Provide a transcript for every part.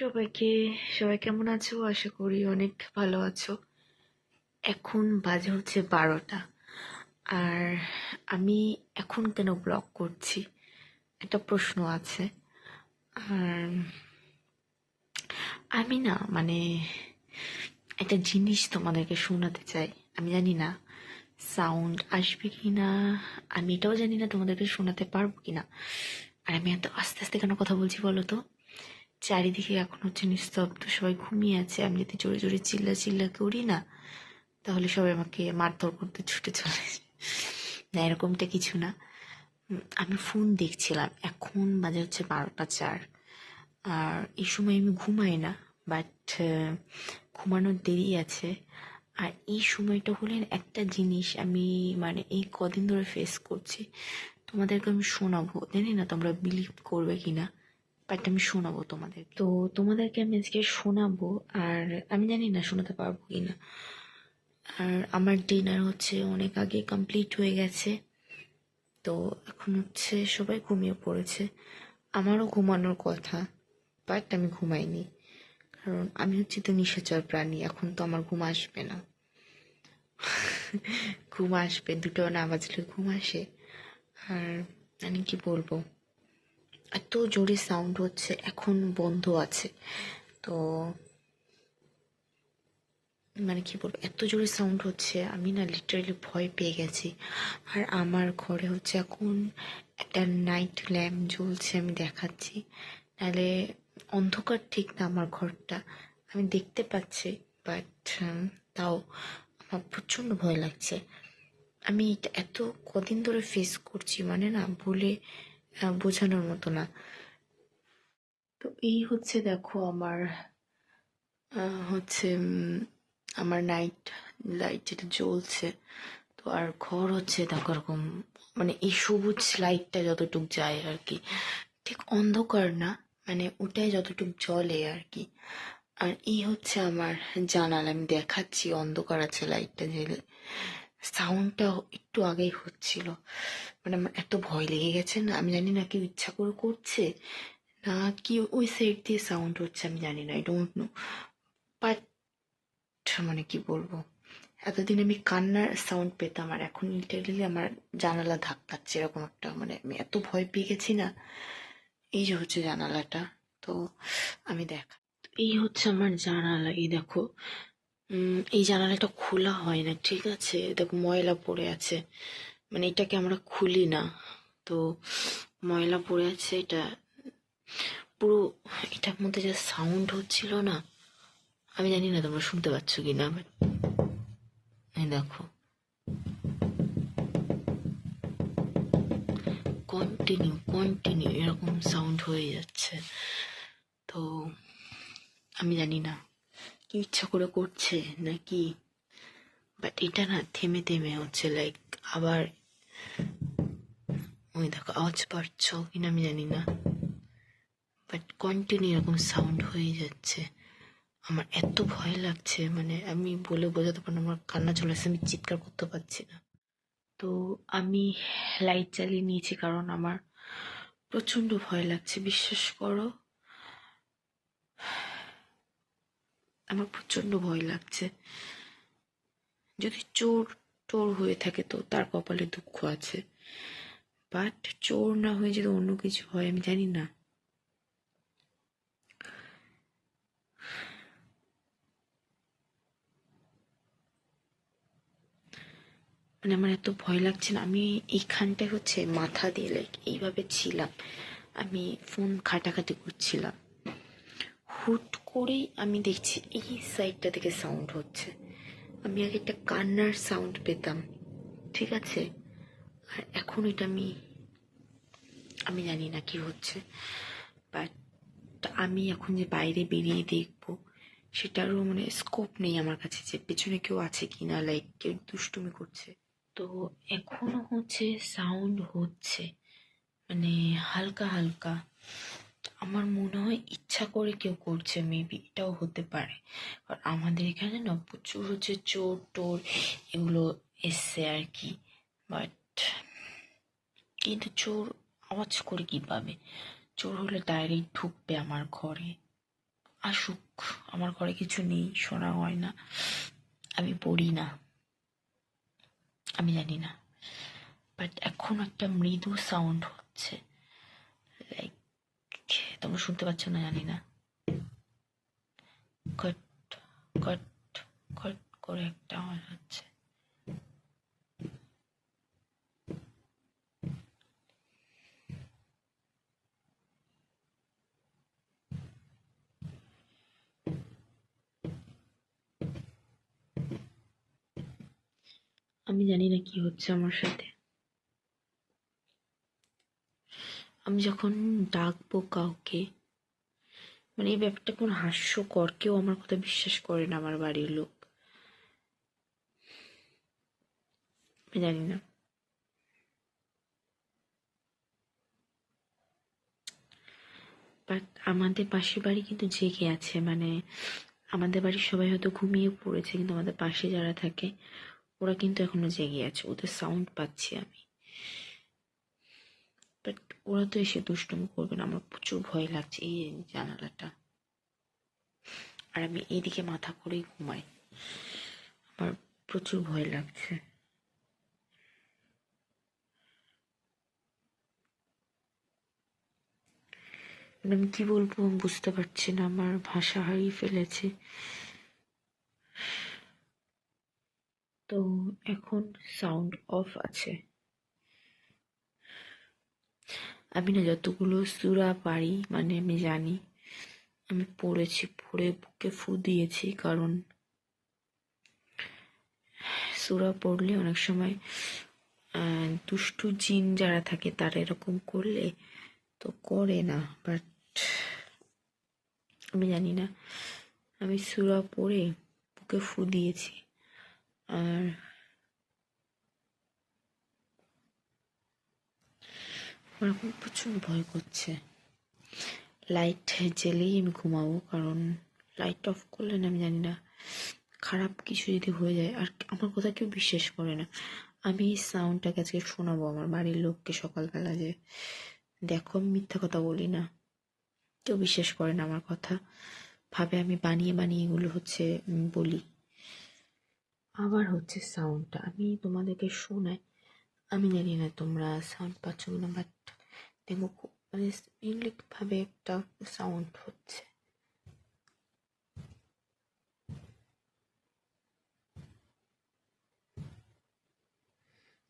সবাইকে, সবাই কেমন আছো? আশা করি অনেক ভালো আছো। এখন বাজে হচ্ছে বারোটা। আর আমি এখন কেন ব্লগ করছি? একটা প্রশ্ন আছে। আর আমি না মানে একটা জিনিস তোমাদেরকে শোনাতে চাই। আমি জানি না সাউন্ড আসবে কি না আমি এটাও জানি না তোমাদেরকে শোনাতে পারব কি না আর আমি এত আস্তে আস্তে কেন কথা বলছি বলো তো? চারিদিকে এখন হচ্ছে নিস্তব্ধ, সবাই ঘুমিয়ে আছে। আমি যদি জোরে জোরে চিল্লা চিল্লা করি না, তাহলে সবাই আমাকে মারধর করতে ছুটে চলে। না, এরকমটা কিছু না। আমি ফোন দেখছিলাম। এখন বাজে হচ্ছে বারোটা চার। আর এই সময় আমি ঘুমাই না, বাট ঘুমানোর দেরি আছে। আর এই সময়টা হলে একটা জিনিস আমি মানে এই কদিন ধরে ফেস করছি। তোমাদেরকে আমি শোনাবো, জানি না তোমরা বিলিভ করবে কিনা। বাট আমি শোনাবো তোমাদের। তো তোমাদেরকে আমি আজকে শোনাবো, আর আমি জানি না শোনাতে পারব কি না আর আমার ডিনার হচ্ছে অনেক আগে কমপ্লিট হয়ে গেছে। তো এখন হচ্ছে সবাই ঘুমিয়ে পড়েছে। আমারও ঘুমানোর কথা, বাট আমি ঘুমাইনি। কারণ আমি হচ্ছে তো নিশাচর প্রাণী, এখন তো আমার ঘুম আসবে না। ঘুম আসবে, দুটো না বাজলে ঘুম আসে। আর আমি কি বলব? এত জোরে সাউন্ড হচ্ছে, এখন বন্ধ আছে। তো মানে কি বলব, এত জোরে সাউন্ড হচ্ছে, আমি না লিটারালি ভয় পেয়ে গেছি। আর আমার ঘরে হচ্ছে এখন একটা নাইট ল্যাম্প জ্বলছে, আমি দেখাচ্ছি। নাহলে অন্ধকার ঠিক না আমার ঘরটা। আমি দেখতে পাচ্ছি বাট তাও আমার প্রচণ্ড ভয় লাগছে। আমি এটা এত কদিন ধরে ফেস করছি মানে না বলে বোঝানোর মতো না। তো এই হচ্ছে দেখো আমার হচ্ছে আমার নাইট লাইট যেটা জ্বলছে। তো আর ঘর হচ্ছে দেখো এরকম মানে এই সবুজ লাইটটা যতটুক যায় আর কি ঠিক অন্ধকার না মানে ওটাই যতটুক জ্বলে আর কি আর এই হচ্ছে আমার জানালা, আমি দেখাচ্ছি, অন্ধকার আছে লাইটটা জেলে সাউন্ডটা একটু আগেই হচ্ছিল। মানে আমার এত ভয় লেগে গেছে না, আমি জানি না কেউ ইচ্ছা করে করছে, না কি ওই সাইড দিয়ে সাউন্ড হচ্ছে আমি জানি না আই ডোন্ট নো বাট মানে কি বলব? এতদিন আমি কান্নার সাউন্ড পেতাম আর এখন লিটারেলি আমার জানালা ধাক্কাচ্ছে এরকম একটা মানে আমি এত ভয় পেয়ে গেছি না। এই যে হচ্ছে জানালাটা, তো আমি দেখা। এই হচ্ছে আমার জানালা, এই দেখো। এই জানালাটা খোলা হয় না, ঠিক আছে? দেখো, ময়লা পড়ে আছে। মানে এটাকে আমরা খুলি না। তো ময়লা পড়ে আছে, এটা পুরো, এটার মধ্যে যা সাউন্ড হচ্ছিল না, আমি জানি না তোমরা শুনতে পাচ্ছ কি না বাট দেখো। কন্টিনিউ কন্টিনিউ এরকম সাউন্ড হয়ে যাচ্ছে। তো আমি জানি না। কি ইচ্ছা করে করছে নাকি? বাট এটা না থেমে থেমে হচ্ছে লাইক আবার ওই দেখো, আওয়াজ পাচ্ছ কিনা আমি জানি না। বাট কন্টিনিউ এরকম সাউন্ড হয়ে যাচ্ছে। আমার এত ভয় লাগছে মানে আমি বলে বোঝাতে পারব আমার কান্না চলে আসছে আমি চিৎকার করতে পারছি না। তো আমি লাইট জ্বালিয়ে নিয়েছি, কারণ আমার প্রচণ্ড ভয় লাগছে, বিশ্বাস করো। আমার প্রচণ্ড ভয় লাগছে। যদি চোর, টোর হয়ে থাকে তো তার কপালে দুঃখ আছে। বাট চোর না হয়ে যদি অন্য কিছু হয়, আমি জানি না। মানে আমার এত ভয় লাগছে না, আমি এইখানটায় হচ্ছে মাথা দিয়ে লাইক এইভাবে ছিলাম। আমি ফোন ঘাটাঘাটি করছিলাম। হুট করেই আমি দেখছি, এই সাইডটা থেকে সাউন্ড হচ্ছে। আমি আগে একটা কান্নার সাউন্ড পেতাম, ঠিক আছে? আর এখন এটা আমি আমি জানি না কি হচ্ছে। বাট আমি এখন যে বাইরে বেরিয়ে দেখব, সেটারও মানে স্কোপ নেই আমার কাছে যে পেছনে কেউ আছে কি না লাইক কেউ দুষ্টুমি করছে। তো এখনও হচ্ছে সাউন্ড হচ্ছে মানে হালকা হালকা। আমার মনে হয় ইচ্ছা করে কেউ করছে মেবি এটাও হতে পারে। আর আমাদের এখানে না প্রচুর হচ্ছে চোর, টোর এগুলো এসছে আর কি। বাট কিন্তু চোর আওয়াজ করে কি পাবে চোর হলে ডাইরেক্ট ঢুকবে আমার ঘরে। আসুক, আমার ঘরে কিছু নেই, শোনা হয় না। আমি পড়ি না। আমি জানি না। বাট এখন একটা মৃদু সাউন্ড হচ্ছে। লাইক তোমরা শুনতে পাচ্ছ না জানি না। কট কট কট করে একটা আওয়াজ হচ্ছে। আমি জানি না কি হচ্ছে আমার সাথে। আমি যখন ডাকবো কাউকে মানে এই ব্যাপারটা কোন হাস্যকর, কেউ আমার কথা বিশ্বাস করে না আমার বাড়ির লোক। আমি জানি না। বাট আমাদের পাশের বাড়ি কিন্তু জেগে আছে মানে আমাদের বাড়ির সবাই হয়তো ঘুমিয়ে পড়েছে, কিন্তু আমাদের পাশে যারা থাকে, ওরা কিন্তু এখনও জেগে আছে, ওদের সাউন্ড পাচ্ছি আমি। বাট ওরা তো এসে দুষ্টুমি করবে না, আমার প্রচুর ভয় লাগছে এই জানালাটা। আর আমি এইদিকে মাথা করেই ঘুমাই। আমার প্রচুর ভয় লাগছে। আমি কি বলব? বুঝতে পারছি না, আমার ভাষা হারিয়ে ফেলেছে। তো এখন সাউন্ড অফ আছে। আমি না যতগুলো সুরা পারি মানে আমি জানি, আমি পড়েছি, পড়ে বুকে ফু দিয়েছি, কারণ সুরা পড়লে অনেক সময় দুষ্টু জিন যারা থাকে তারা এরকম করলে তো করে না বাট আমি জানি না। আমি সুরা পড়ে বুকে ফু দিয়েছি, আর আমার এখন প্রচুর ভয় করছে। লাইট জ্বেলেই আমি ঘুমাবো, কারণ লাইট অফ করলে না আমি জানি না খারাপ কিছু যদি হয়ে যায়। আর আমার কথা কেউ বিশ্বাস করে না। আমি এই সাউন্ডটাকে আজকে শোনাবো আমার বাড়ির লোককে সকালবেলা যে, দেখো, আমি মিথ্যা কথা বলি না। কেউ বিশ্বাস করে না আমার কথা। ভাবে আমি বানিয়ে বানিয়ে এগুলো হচ্ছে বলি। আবার হচ্ছে সাউন্ডটা আমি তোমাদেরকে শোনাই। আমি জানি না তোমরা সাউন্ড পাচ্ছ না বাট দেখো খুব মানে ইউনিক ভাবে একটা সাউন্ড হচ্ছে।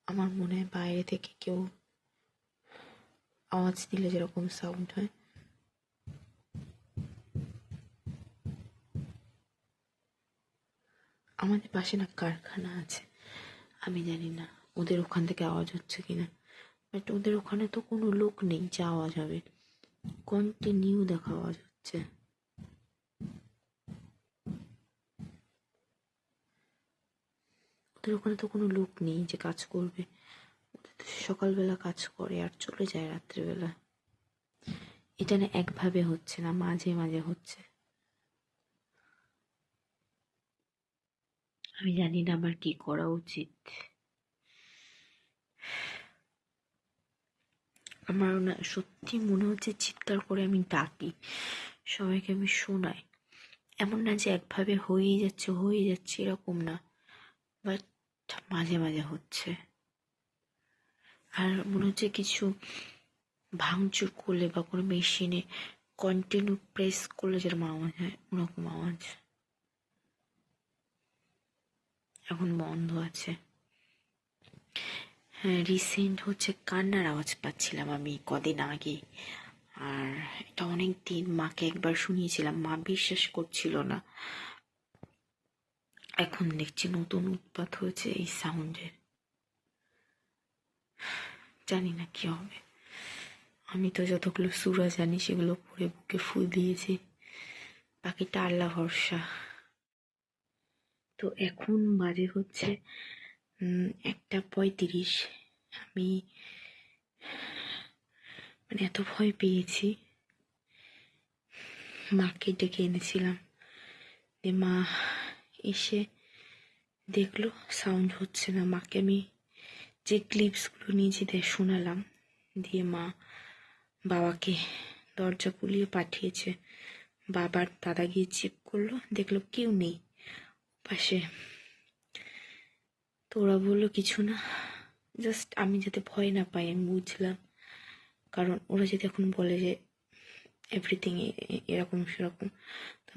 আমার মনে হয় বাইরে থেকে কেউ আওয়াজ দিলে যেরকম সাউন্ড হয়। আমাদের পাশে না কারখানা আছে, আমি জানি না। ওদের ওখান থেকে আওয়াজ হচ্ছে কিনা? বাট ওদের ওখানে তো কোনো লোক নেই, যা আওয়াজ হবে। কন্টিনিউ দেখা আওয়াজ হচ্ছে। ওদের ওখানে তো কোনো লোক নেই যে কাজ করবে। ওদের তো সকালবেলা কাজ করে আর চলে যায় রাত্রেবেলা। এটা না একভাবে হচ্ছে না, মাঝে মাঝে হচ্ছে। আমি জানি না আমার কি করা উচিত। আমার না সত্যি মনে হচ্ছে চিৎকার করে আমি ডাকি। সবাইকে আমি শোনাই। এমন না যে একভাবে হয়েই যাচ্ছে হয়েই যাচ্ছে এরকম না। বাট মাঝে মাঝে হচ্ছে। আর মনে হচ্ছে কিছু ভাঙচুর করলে বা কোনো মেশিনে কন্টিনিউ প্রেস করলে যেরকম আওয়াজ হয়, ওরকম আওয়াজ। এখন বন্ধ আছে। রিসেন্ট হচ্ছে কান্নার আওয়াজ পাচ্ছিলাম আমি কদিন আগে। আর এটা অনেক দিন মাকে একবার শুনিয়েছিলাম, মা বিশ্বাস করছিল না। এখন দেখছি নতুন উৎপাত হয়েছে এই সাউন্ডের জানি না কি হবে। আমি তো যতগুলো সুরা জানি সেগুলো পরে বুকে ফুল দিয়েছি। বাকিটা আল্লাহ ভরসা। তো এখন বাজে হচ্ছে একটা পঁয়ত্রিশ। আমি মানে এত ভয় পেয়েছি। মাকে ডেকে এনেছিলাম। যে মা এসে দেখল সাউন্ড হচ্ছে না। মাকে আমি যে ক্লিপসগুলো নিজেদের শোনালাম, দিয়ে মা বাবাকে দরজা পুলিয়ে পাঠিয়েছে। বাবার দাদা গিয়ে চেক করল, দেখল কেউ নেই। পাশে তো ওরা বলল কিছু না। জাস্ট আমি যাতে ভয় না পাই, আমি বুঝলাম। কারণ ওরা যদি এখন বলে যে এভরিথিং এরকম সেরকম।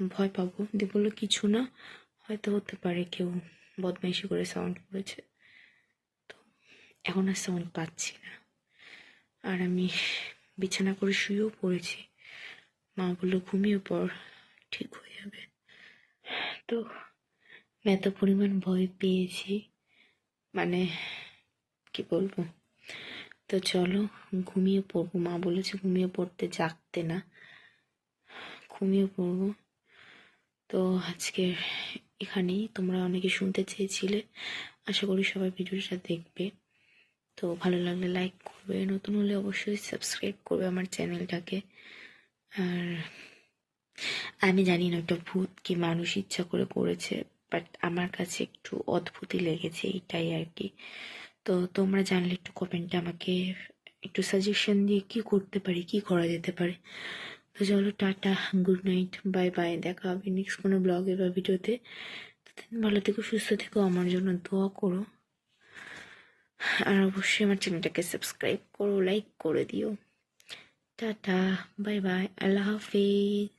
ভয় পাবো। দিয়ে বলল কিছু না, হয়তো হতে পারে কেউ বদমাইশি করে সাউন্ড করেছে। তো এখন আর সাউন্ড পাচ্ছি না। আর আমি বিছানা করে শুয়েও পড়েছি। মা বলল ঘুমিয়ে পর ঠিক হয়ে যাবে। তো এত পরিমাণ ভয় পেয়েছি। মানে কি বলব? তো চলো, ঘুমিয়ে পড়ব। মা বলেছে ঘুমিয়ে পড়তে জাগতে না। ঘুমিয়ে পড়ব। তো আজকে এখানেই। তোমরা অনেকে শুনতে চেয়েছিলে। আশা করি সবাই ভিডিওটা দেখবে। তো ভালো লাগলে লাইক করবে। নতুন হলে অবশ্যই সাবস্ক্রাইব করবে আমার চ্যানেলটাকে আর আমি জানি না ওটা ভূত কি মানুষ ইচ্ছা করে করেছে। বাট আমার কাছে একটু অদ্ভুতই লেগেছে এইটাই আর কি। তো তোমরা জানলে একটু কমেন্টে আমাকে একটু সাজেশন দিয়ে কি করতে পারি, কি করা যেতে পারে। তো চলো tata good night bye bye দেখা হবে নেক্সট কোনো ব্লগে বা ভিডিওতে ভালো থেকো, সুস্থ থেকো, আমার জন্য দোয়া করো। আর অবশ্যই আমার চ্যানেলটাকে সাবস্ক্রাইব করো লাইক করে দিও। টাটা বাই বাই আল্লাহ হাফিজ।